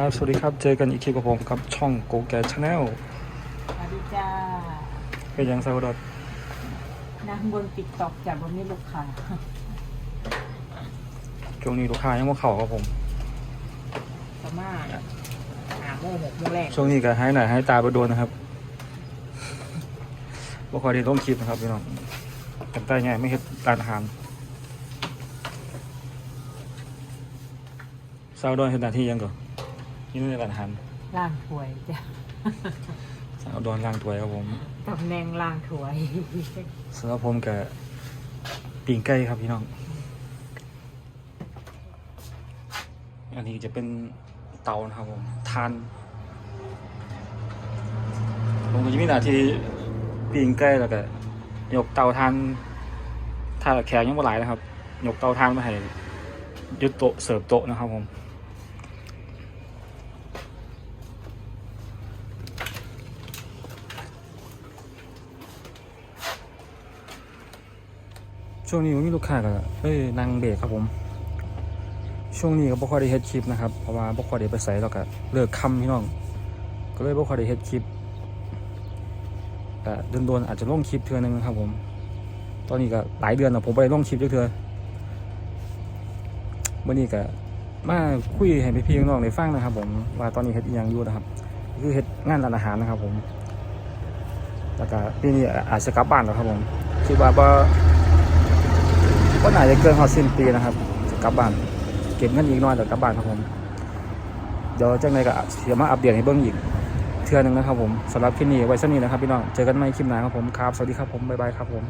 ครับสวัสดีครับ เจอกันอีกทีกับผมกับช่องโกแกชาแนลสวัสดีจ้าเป็นยังสาวดอดนั่งบนติ๊กต็อกจากบนนี้ลูกค้าช่วงนี้ลูกค้ายังมาเข่าครับผมประมาณหาโมงหกโมงแรกช่วงนี้ก็ให้หน่อยให้ตาไปโดนนะครับบ่คอยได้ลงคลิปนะครับพี่น้องกันใต้ไงไม่เห็นร้านอาหารสาวดอนเห็นหน้าที่ยังก่อน นี่นี่ร้านอาหารล่างถวยจ้ะสาวดอนล้างถ้วยครับผมตำแหน่งล่างถวยสำหรับผมกับปิ่งไก่ครับพี่น้อง อันนี้จะเป็นเตานะครับผมทาน ผมก็จะมีหน้าที่ปิ่งไก่แล้วก็ยกเตาทานถ้าแขกยังไม่หลายนะครับ ยกเตาทานมาให้ยึดโต๊ะเสิร์ฟโต๊ะนะครับผม ช่วงนี้มีลูกค้าก็เอ้ยนางเบรกครับผม ช่วงนี้ก็บ่ค่อยได้เฮ็ดคลิปนะครับเพราะว่าบ่ค่อยได้ไปใส่แล้วก็เลิกคำพี่น้อง ก็เลยบ่ค่อยได้เฮ็ดคลิปแต่โดนๆอาจจะลงคลิปเทือนึงครับผม ตอนนี้ก็หลายเดือนแล้วผมบ่ได้ลงคลิปจักเทื่อวันนี้ก็มาคุยให้พี่ๆน้องๆได้ฟังนะครับ ผมว่าตอนนี้เฮ็ดอีหยังอยู่นะครับ คือเฮ็ดงานร้านอาหารนะครับ ผม แล้วก็ปีนี้อาจจะกลับบ้านแล้วครับผมคิดว่าบ่ ก็น่าจะเกินหอดสิ้นปีนะครับจะกลับบ้าน เก็บเงินอีกน้อยแล้วกลับบ้านครับผม เดี๋ยวจังไรก็เดี๋ยวมาอัปเดตให้เบิ้งอีกเทื่อหนึงนะครับผมสำหรับคลิปนี้ไว้สนี้นะครับพี่น้อง เจอกันใหม่คลิปหน้าครับผม ครับ สวัสดีครับผม บ๊ายบายครับผม